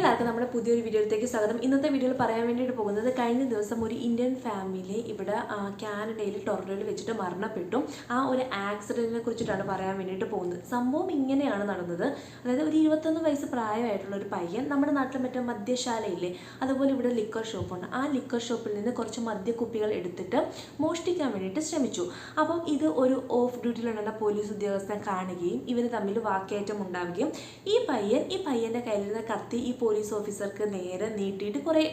എല്ലാവർക്കും നമ്മുടെ പുതിയൊരു വീഡിയോയിലേക്ക് സ്വാഗതം. ഇന്നത്തെ വീഡിയോയിൽ പറയാൻ വേണ്ടിയിട്ട് പോകുന്നത് കഴിഞ്ഞ ദിവസം ഒരു ഇന്ത്യൻ ഫാമിലി ഇവിടെ കാനഡയിൽ ടൊറന്റോയിൽ വെച്ചിട്ട് മരണപ്പെട്ടു. ആ ഒരു ആക്സിഡന്റിനെ കുറിച്ചിട്ടാണ് പറയാൻ വേണ്ടിയിട്ട് പോകുന്നത്. സംഭവം ഇങ്ങനെയാണ് നടന്നത്. അതായത് ഒരു ഇരുപത്തൊന്ന് വയസ്സ് പ്രായമായിട്ടുള്ള ഒരു പയ്യൻ നമ്മുടെ നാട്ടിൽ മറ്റേ മദ്യശാലയില്ലേ അതുപോലെ ഇവിടെ ലിക്കർ ഷോപ്പുണ്ട് ആ ലിക്കർ ഷോപ്പിൽ നിന്ന് കുറച്ച് മദ്യക്കുപ്പികൾ എടുത്തിട്ട് മോഷ്ടിക്കാൻ വേണ്ടിയിട്ട് ശ്രമിച്ചു. അപ്പം ഇത് ഒരു ഓഫ് ഡ്യൂട്ടിയിലുണ്ടെന്ന പോലീസ് ഉദ്യോഗസ്ഥൻ കാണുകയും ഇവർ തമ്മിൽ വാക്കേറ്റം ഉണ്ടാവുകയും ഈ പയ്യൻ ഈ പയ്യന്റെ കയ്യിലിരുന്ന കത്തി ഈ പോലീസ് ഓഫീസർക്ക് നേരെ നീട്ടിയിട്ട് കുറേ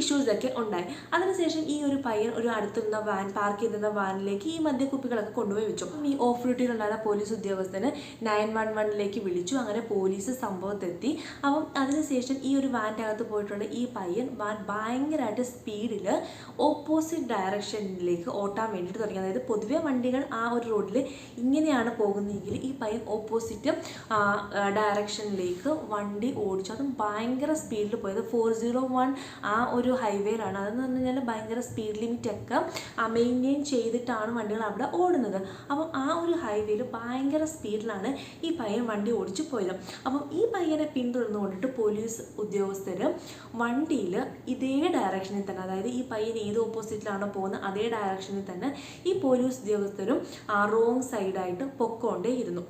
ഇഷ്യൂസൊക്കെ ഉണ്ടായി. അതിനുശേഷം ഈ ഒരു പയ്യൻ ഒരു അടുത്തുനിന്ന വാൻ പാർക്ക് ചെയ്തിരുന്ന വാനിലേക്ക് ഈ മദ്യക്കുപ്പികളൊക്കെ കൊണ്ടുപോയി വെച്ചു. അപ്പം ഈ ഓഫ് ഡ്യൂട്ടിയിലുണ്ടായിരുന്ന പോലീസ് ഉദ്യോഗസ്ഥന് നയൻ വൺ വണ്ണിലേക്ക് വിളിച്ചു. അങ്ങനെ പോലീസ് സംഭവത്തെത്തി. അപ്പം അതിനുശേഷം ഈ ഒരു വാന്റെ അകത്ത് പോയിട്ടുള്ള ഈ പയ്യൻ വാൻ ഭയങ്കരമായിട്ട് സ്പീഡിൽ ഓപ്പോസിറ്റ് ഡയറക്ഷനിലേക്ക് ഓട്ടാൻ വേണ്ടിയിട്ട് തുടങ്ങി. അതായത് പൊതുവെ വണ്ടികൾ ആ ഒരു റോഡിൽ ഇങ്ങനെയാണ് പോകുന്നതെങ്കിൽ ഈ പയ്യൻ ഓപ്പോസിറ്റ് ഡയറക്ഷനിലേക്ക് വണ്ടി ഓടിച്ചു. അതും സ്പീഡിൽ പോയത്. ഫോർ സീറോ വൺ ആ ഒരു ഹൈവേയിലാണ് അതെന്ന് പറഞ്ഞു കഴിഞ്ഞാൽ ഭയങ്കര സ്പീഡ് ലിമിറ്റൊക്കെ മെയിന്റെയിൻ ചെയ്തിട്ടാണ് വണ്ടികൾ അവിടെ ഓടുന്നത്. അപ്പം ആ ഒരു ഹൈവേയിൽ ഭയങ്കര സ്പീഡിലാണ് ഈ പയ്യൻ വണ്ടി ഓടിച്ചു പോയത്. അപ്പം ഈ പയ്യനെ പിന്തുടർന്നു കൊണ്ടിട്ട് പോലീസ് ഉദ്യോഗസ്ഥർ വണ്ടിയിൽ ഇതേ ഡയറക്ഷനിൽ തന്നെ അതായത് ഈ പയ്യൻ ഏത് ഓപ്പോസിറ്റിലാണോ പോകുന്നത് അതേ ഡയറക്ഷനിൽ തന്നെ ഈ പോലീസ് ഉദ്യോഗസ്ഥരും റോങ് സൈഡായിട്ട് പൊക്കോണ്ടേ ഇരുന്നു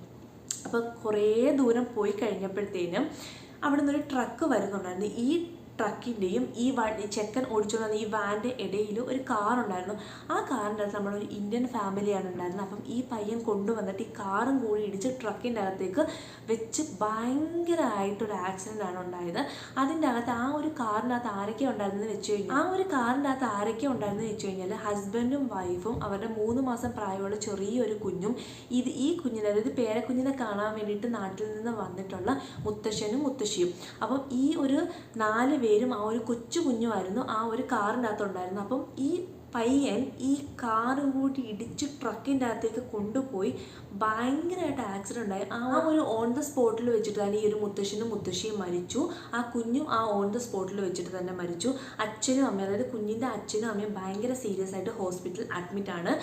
അപ്പോൾ കുറേ ദൂരം പോയി കഴിഞ്ഞപ്പോഴത്തേനും അവിടെ നിന്നൊരു ട്രക്ക് വരുന്നുണ്ടായിരുന്നു. ഈ ട്രക്കിന്റെയും ഈ വണ്ടി ചെക്കൻ ഓടിച്ചുകൊണ്ട് വന്ന ഈ വാന്റെ ഇടയിൽ ഒരു കാർ ഉണ്ടായിരുന്നു. ആ കാറിന്റെ അകത്ത് നമ്മളൊരു ഇന്ത്യൻ ഫാമിലിയാണ് ഉണ്ടായിരുന്നത്. അപ്പം ഈ പയ്യൻ കൊണ്ടുവന്നിട്ട് ഈ കാറും കൂടി ഇടിച്ച് ട്രക്കിന്റെ അകത്തേക്ക് വെച്ച് ഭയങ്കരമായിട്ടൊരു ആക്സിഡന്റ് ആണ് ഉണ്ടായത്. അതിന്റെ അകത്ത് ആ ഒരു കാറിന്റെ അകത്ത് ആരൊക്കെ ഉണ്ടായിരുന്നെന്ന് വെച്ച് കഴിഞ്ഞാൽ ആ ഒരു കാറിന്റെ അകത്ത് ആരൊക്കെ ഉണ്ടായിരുന്നു വെച്ച് കഴിഞ്ഞാൽ ഹസ്ബൻഡും വൈഫും അവരുടെ മൂന്ന് മാസം പ്രായമുള്ള ചെറിയൊരു കുഞ്ഞും ഇത് ഈ കുഞ്ഞിനെ അതായത് പേരക്കുഞ്ഞിനെ കാണാൻ വേണ്ടിയിട്ട് നാട്ടിൽ നിന്ന് വന്നിട്ടുള്ള മുത്തശ്ശനും മുത്തശ്ശിയും. അപ്പം ഈ ഒരു നാല് പേരും ആ ഒരു കൊച്ചു കുഞ്ഞുമായിരുന്നു ആ ഒരു കാറിന്റെ അകത്തുണ്ടായിരുന്നു. അപ്പം ഈ പയ്യൻ ഈ കാറ് കൂടി ഇടിച്ച് ട്രക്കിന്റെ അകത്തേക്ക് കൊണ്ടുപോയി ഭയങ്കരമായിട്ട് ആക്സിഡന്റ് ഉണ്ടായി. ആ ഒരു ഓൺ ദ സ്പോട്ടിൽ വെച്ചിട്ട് തന്നെ ഈ ഒരു മുത്തശ്ശനും മുത്തശ്ശിയും മരിച്ചു. ആ കുഞ്ഞും ആ ഓൺ ദ സ്പോട്ടിൽ വെച്ചിട്ട് തന്നെ മരിച്ചു. അച്ഛനും അമ്മയും അതായത് കുഞ്ഞിന്റെ അച്ഛനും അമ്മയും ഭയങ്കര സീരിയസ് ആയിട്ട് ഹോസ്പിറ്റലിൽ അഡ്മിറ്റ് ആണ്.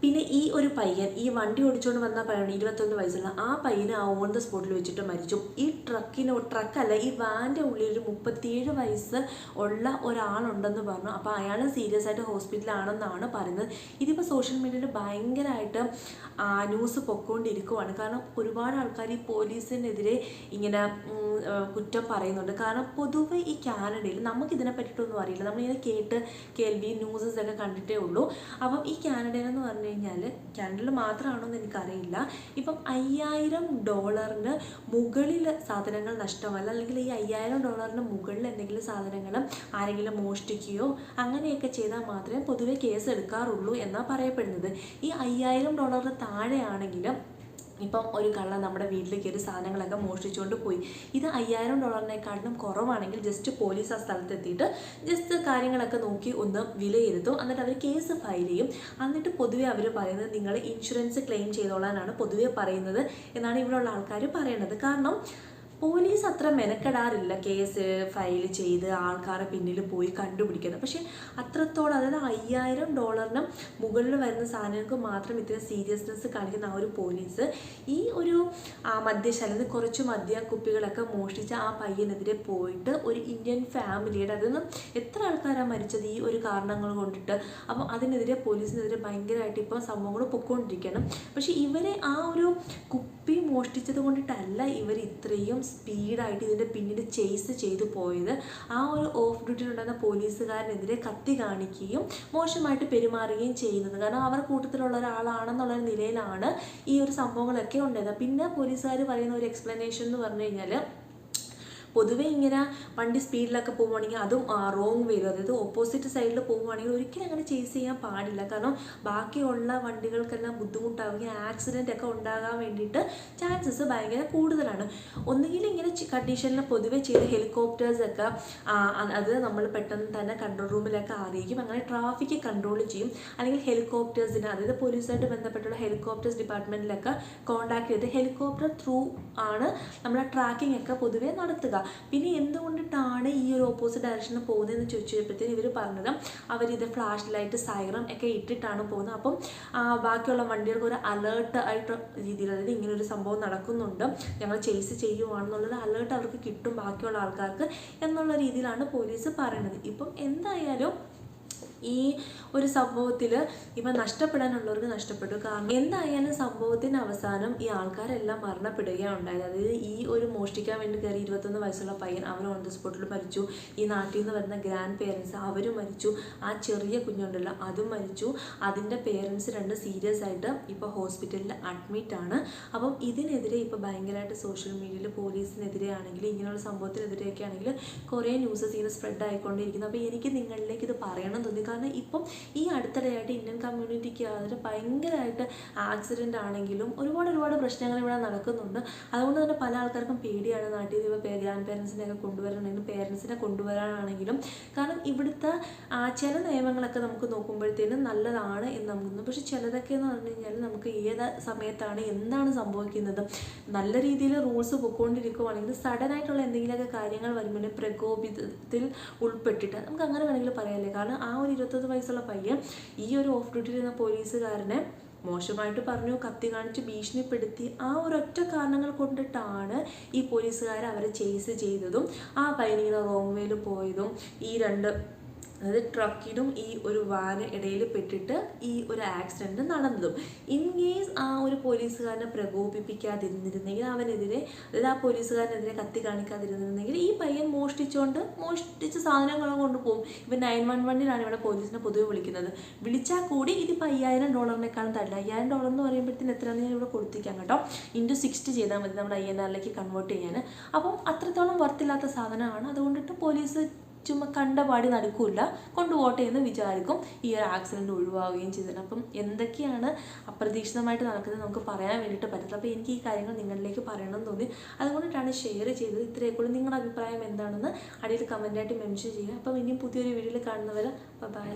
പിന്നെ ഈ ഒരു പയ്യൻ ഈ വണ്ടി ഓടിച്ചുകൊണ്ട് വന്ന പയ്യൻ ഇരുപത്തൊന്ന് വയസ്സുള്ള ആ പയ്യന് ആ ഓൺ ദ സ്പോട്ടിൽ വെച്ചിട്ട് മരിച്ചു. ഈ ട്രക്കിന് ട്രക്കല്ല ഈ വാന്റെ ഉള്ളിൽ ഒരു മുപ്പത്തിയേഴ് വയസ്സ് ഉള്ള ഒരാളുണ്ടെന്ന് പറഞ്ഞു. അപ്പോൾ അയാൾ സീരിയസ് ആയിട്ട് ഹോസ്പിറ്റലാണെന്നാണ് പറയുന്നത്. ഇതിപ്പോൾ സോഷ്യൽ മീഡിയയിൽ ഭയങ്കരമായിട്ട് ന്യൂസ് പൊക്കോണ്ടിരിക്കുവാണ്. കാരണം ഒരുപാട് ആൾക്കാർ ഈ പോലീസിനെതിരെ ഇങ്ങനെ കുറ്റം പറയുന്നുണ്ട്. കാരണം പൊതുവെ ഈ കാനഡയിൽ നമുക്കിതിനെ പറ്റിയിട്ടൊന്നും അറിയില്ല. നമ്മളിങ്ങനെ കേട്ട് കേൾവി ന്യൂസസ് ഒക്കെ കണ്ടിട്ടേ ഉള്ളൂ. അപ്പം ഈ കാനഡയിലെന്ന് പറഞ്ഞു കഴിഞ്ഞാൽ കാനഡയിൽ മാത്രമാണോ എന്ന് എനിക്കറിയില്ല. ഇപ്പം അയ്യായിരം ഡോളറിന് മുകളിൽ സാധനങ്ങൾ നഷ്ടമല്ല അല്ലെങ്കിൽ ഈ അയ്യായിരം ഡോളറിന് മുകളിൽ എന്തെങ്കിലും സാധനങ്ങൾ ആരെങ്കിലും മോഷ്ടിക്കുകയോ അങ്ങനെയൊക്കെ ചെയ്താൽ മാത്രമേ പൊതുവെ കേസ് എടുക്കാറുള്ളൂ എന്നാണ് പറയപ്പെടുന്നത്. ഈ അയ്യായിരം ഡോളറിന് താഴെയാണെങ്കിലും ഇപ്പം ഒരു കള്ളൻ നമ്മുടെ വീട്ടിൽ കയറി സാധനങ്ങളൊക്കെ മോഷ്ടിച്ചുകൊണ്ട് പോയി. ഇത് അയ്യായിരം ഡോളറിനെക്കാട്ടിലും കുറവാണെങ്കിൽ ജസ്റ്റ് പോലീസ് ആ സ്ഥലത്തെത്തിയിട്ട് ജസ്റ്റ് കാര്യങ്ങളൊക്കെ നോക്കി ഒന്ന് വിലയിരുത്തും. എന്നിട്ട് അവർ കേസ് ഫയൽ ചെയ്യും. എന്നിട്ട് പൊതുവെ അവർ പറയുന്നത് നിങ്ങൾ ഇൻഷുറൻസ് ക്ലെയിം ചെയ്തോളാനാണ് പൊതുവെ പറയുന്നത് എന്നാണ് ഇവിടെയുള്ള ആൾക്കാർ പറയുന്നത് കാരണം പോലീസ് അത്ര മെനക്കെടാറില്ല കേസ് ഫയൽ ചെയ്ത് ആൾക്കാരെ പിന്നിൽ പോയി കണ്ടുപിടിക്കുന്നത്. പക്ഷേ അത്രത്തോളം അതായത് അയ്യായിരം ഡോളറിന് മുകളിൽ വരുന്ന സാധനങ്ങൾക്ക് മാത്രം ഇത്ര സീരിയസ്നെസ് കാണിക്കുന്ന ആ ഒരു പോലീസ് ഈ ഒരു മദ്യശാല കുറച്ച് മദ്യ കുപ്പികളൊക്കെ മോഷ്ടിച്ച ആ പയ്യനെതിരെ പോയിട്ട് ഒരു ഇന്ത്യൻ ഫാമിലിയുടെ അതിൽ നിന്ന് എത്ര ആൾക്കാരാണ് മരിച്ചത് ഈ ഒരു കാരണങ്ങൾ കൊണ്ടിട്ട്? അപ്പം അതിനെതിരെ പോലീസിനെതിരെ ഭയങ്കരമായിട്ട് ഇപ്പോൾ സംഭവങ്ങൾ പൊക്കോണ്ടിരിക്കണം പക്ഷേ ഇവരെ ആ ഒരു കുപ്പി മോഷ്ടിച്ചത് കൊണ്ടിട്ടല്ല ഇവർ ഇത്രയും സ്പീഡായിട്ട് ഇതിന്റെ പിന്നിൽ ചേസ് ചെയ്തു പോയത്. ആ ഒരു ഓഫ് ഡ്യൂട്ടിയിലുണ്ടായിരുന്ന പോലീസുകാരനെതിരെ കത്തി കാണിക്കുകയും മോശമായിട്ട് പെരുമാറുകയും ചെയ്യുന്നത്. കാരണം അവർ കൂട്ടത്തിലുള്ള ഒരാളാണെന്നുള്ള നിലയിലാണ് ഈ ഒരു സംഭവങ്ങളൊക്കെ ഉണ്ടായത് പിന്നെ പോലീസുകാർ പറയുന്ന ഒരു എക്സ്പ്ലനേഷൻ എന്ന് പറഞ്ഞു കഴിഞ്ഞാൽ പൊതുവെ ഇങ്ങനെ വണ്ടി സ്പീഡിലൊക്കെ പോവുകയാണെങ്കിൽ അതും റോങ് വരും അതായത് ഓപ്പോസിറ്റ് സൈഡിൽ പോവുകയാണെങ്കിൽ ഒരിക്കലും അങ്ങനെ ചേസ് ചെയ്യാൻ പാടില്ല. കാരണം ബാക്കിയുള്ള വണ്ടികൾക്കെല്ലാം ബുദ്ധിമുട്ടാവുകയും ആക്സിഡന്റ് ഒക്കെ ഉണ്ടാകാൻ വേണ്ടിയിട്ട് ചാൻസസ് ഭയങ്കര കൂടുതലാണ്. ഒന്നുകിൽ ഇങ്ങനെ കണ്ടീഷനിൽ പൊതുവേ ചെയ്ത ഹെലികോപ്റ്റേഴ്സൊക്കെ അത് നമ്മൾ പെട്ടെന്ന് തന്നെ കൺട്രോൾ റൂമിലൊക്കെ അറിയിക്കും അങ്ങനെ ട്രാഫിക് കൺട്രോൾ ചെയ്യും. അല്ലെങ്കിൽ ഹെലികോപ്റ്റേഴ്സിന് അതായത് പോലീസുമായിട്ട് ബന്ധപ്പെട്ടുള്ള ഹെലികോപ്റ്റേഴ്സ് ഡിപ്പാർട്ട്മെന്റിലൊക്കെ കോൺടാക്ട് ചെയ്ത് ഹെലികോപ്റ്റർ ത്രൂ ആണ് നമ്മൾ ട്രാക്കിംഗ് ഒക്കെ പൊതുവേ നടത്തുക. പിന്നെ എന്തുകൊണ്ടിട്ടാണ് ഈ ഒരു ഓപ്പോസിറ്റ് ഡയറക്ഷനിൽ പോകുന്നതെന്ന് ചോദിച്ചു കഴിഞ്ഞപ്പോഴത്തേന് ഇവർ പറഞ്ഞത് അവരിത് ഫ്ലാഷ് ലൈറ്റ് സൈറം ഒക്കെ ഇട്ടിട്ടാണ് പോകുന്നത്. അപ്പം ബാക്കിയുള്ള വണ്ടികൾക്ക് ഒരു അലേർട്ട് ആയിട്ട് രീതിയിൽ അതായത് ഇങ്ങനെ ഒരു സംഭവം നടക്കുന്നുണ്ട്. ഞങ്ങൾ ചേസ് ചെയ്യുവാണെന്നുള്ളത് അലേർട്ട് അവർക്ക് കിട്ടും ബാക്കിയുള്ള ആൾക്കാർക്ക് എന്നുള്ള രീതിയിലാണ് പോലീസ് പറയുന്നത്. ഇപ്പം എന്തായാലും ഈ ഒരു സംഭവത്തിൽ ഇവ നഷ്ടപ്പെടാനുള്ളവർക്ക് നഷ്ടപ്പെട്ടു. കാരണം എന്തായാലും സംഭവത്തിന് അവസാനം ഈ ആൾക്കാരെല്ലാം മരണപ്പെടുകയാണ് ഉണ്ടായത്. അതായത് ഈ ഒരു മോഷ്ടിക്കാൻ വേണ്ടി കയറി ഇരുപത്തൊന്ന് വയസ്സുള്ള പയ്യൻ അവൻ ഓൺ ദ സ്പോട്ടിൽ മരിച്ചു. ഈ നാട്ടിൽ നിന്ന് വരുന്ന ഗ്രാൻഡ് പേരൻസ് അവരും മരിച്ചു. ആ ചെറിയ കുഞ്ഞുണ്ടല്ലോ അതും മരിച്ചു. അതിന്റെ പേരൻസ് രണ്ട് സീരിയസ് ആയിട്ട് ഇപ്പോൾ ഹോസ്പിറ്റലിൽ അഡ്മിറ്റ് ആണ്. അപ്പം ഇതിനെതിരെ ഇപ്പോൾ ഭയങ്കരമായിട്ട് സോഷ്യൽ മീഡിയയിൽ പോലീസിനെതിരെ ആണെങ്കിൽ ഇങ്ങനെയുള്ള സംഭവത്തിനെതിരെയൊക്കെ ആണെങ്കിൽ കുറേ ന്യൂസസ് ഇങ്ങനെ സ്പ്രെഡ് ആയിക്കൊണ്ടിരിക്കുന്നു. അപ്പോൾ എനിക്ക് നിങ്ങളിലേക്ക് ഇത് പറയണം തോന്നി. കാരണം ഇപ്പം ഈ അടുത്തിടെയായിട്ട് ഇന്ത്യൻ കമ്മ്യൂണിറ്റിക്ക് അതിന് ഭയങ്കരമായിട്ട് ആക്സിഡന്റ് ആണെങ്കിലും ഒരുപാട് ഒരുപാട് പ്രശ്നങ്ങൾ ഇവിടെ നടക്കുന്നുണ്ട്. അതുകൊണ്ട് തന്നെ പല ആൾക്കാർക്കും പേടിയാണ് നാട്ടിൽ നിന്ന് ഇപ്പോൾ ഗ്രാൻഡ് പേരൻസിനെയൊക്കെ കൊണ്ടുവരണമെങ്കിലും പേരൻസിനെ കൊണ്ടുവരാനാണെങ്കിലും. കാരണം ഇവിടുത്തെ ചില നിയമങ്ങളൊക്കെ നമുക്ക് നോക്കുമ്പോഴത്തേനും നല്ലതാണ് എന്ന് നമുക്ക് പക്ഷെ ചിലതൊക്കെ എന്ന് പറഞ്ഞു കഴിഞ്ഞാൽ നമുക്ക് ഏത് സമയത്താണ് എന്താണ് സംഭവിക്കുന്നത്? നല്ല രീതിയിൽ റൂൾസ് പൊയ്ക്കൊണ്ടിരിക്കുവാണെങ്കിൽ സഡൻ ആയിട്ടുള്ള എന്തെങ്കിലുമൊക്കെ കാര്യങ്ങൾ വരുമ്പോൾ പ്രകോപിതത്തിൽ ഉൾപ്പെട്ടിട്ട് നമുക്ക് അങ്ങനെ വേണമെങ്കിൽ പറയാമല്ലേ കാരണം ആ ഒരു ഇരുപത്തൊന്ന് വയസ്സുള്ള പയ്യൻ ഈ ഒരു ഓഫ് ഡ്യൂട്ടിയിൽ നിന്ന പോലീസുകാരനെ മോശമായിട്ട് പറഞ്ഞു കത്തി കാണിച്ച് ഭീഷണിപ്പെടുത്തി. ആ ഒരൊറ്റ കാരണങ്ങൾ കൊണ്ടിട്ടാണ് ഈ പോലീസുകാർ അവരെ ചേസ് ചെയ്തതും ആ പയ്യനിങ്ങനെ റോങ് വേയിൽ പോയതും ഈ രണ്ട് അതായത് ട്രക്കിനും ഈ ഒരു വാന് ഇടയിൽ പെട്ടിട്ട് ഈ ഒരു ആക്സിഡന്റ് നടന്നതും. ഇൻ കേസ് ആ ഒരു പോലീസുകാരനെ പ്രകോപിപ്പിക്കാതിരുന്നിരുന്നെങ്കിൽ അവനെതിരെ അതായത് ആ പോലീസുകാരനെതിരെ കത്തി കാണിക്കാതിരുന്നിരുന്നെങ്കിൽ ഈ പയ്യൻ മോഷ്ടിച്ചുകൊണ്ട് മോഷ്ടിച്ച സാധനങ്ങൾ കൊണ്ടുപോകും ഇപ്പം നയൻ വൺ വണ്ണിലാണ് ഇവിടെ പോലീസിനെ പൊതുവെ വിളിക്കുന്നത്. വിളിച്ചാൽ കൂടി ഇതിപ്പോൾ അയ്യായിരം ഡോളറിനേക്കാളും തരില്ല. അയ്യായിരം ഡോളർ എന്ന് പറയുമ്പോഴത്തേന് എത്രയാണെന്ന് ഞാൻ ഇവിടെ കൊടുത്തിരിക്കാം കേട്ടോ. ഇന്റു സിക്സ്റ്റി ചെയ്താൽ മതി നമ്മുടെ ഐ എൻ ആറിലേക്ക് കൺവേർട്ട് ചെയ്യാൻ. അപ്പം അത്രത്തോളം വർത്തില്ലാത്ത സാധനമാണ്. അതുകൊണ്ടിട്ട് പോലീസ് ചുമ്മാ കണ്ടപാടി നടക്കില്ല കൊണ്ടുപോട്ടെ എന്ന് വിചാരിക്കും. ഈ ഒരു ആക്സിഡന്റ് ഒഴിവാകുകയും ചെയ്തത് അപ്പം എന്തൊക്കെയാണ് അപ്രതീക്ഷിതമായിട്ട് നടക്കുന്നത് നമുക്ക് പറയാൻ വേണ്ടിയിട്ട് പറ്റില്ല അപ്പോൾ എനിക്ക് ഈ കാര്യങ്ങൾ നിങ്ങളിലേക്ക് പറയണമെന്ന് തോന്നി. അതുകൊണ്ടിട്ടാണ് ഷെയർ ചെയ്തത്. ഇത്രയൊക്കെ നിങ്ങളുടെ അഭിപ്രായം എന്താണെന്ന് അടിയിൽ കമന്റായിട്ട് മെൻഷൻ ചെയ്യുക. അപ്പം ഇനിയും പുതിയൊരു വീഡിയോയിൽ കാണുന്നവരെ ബൈ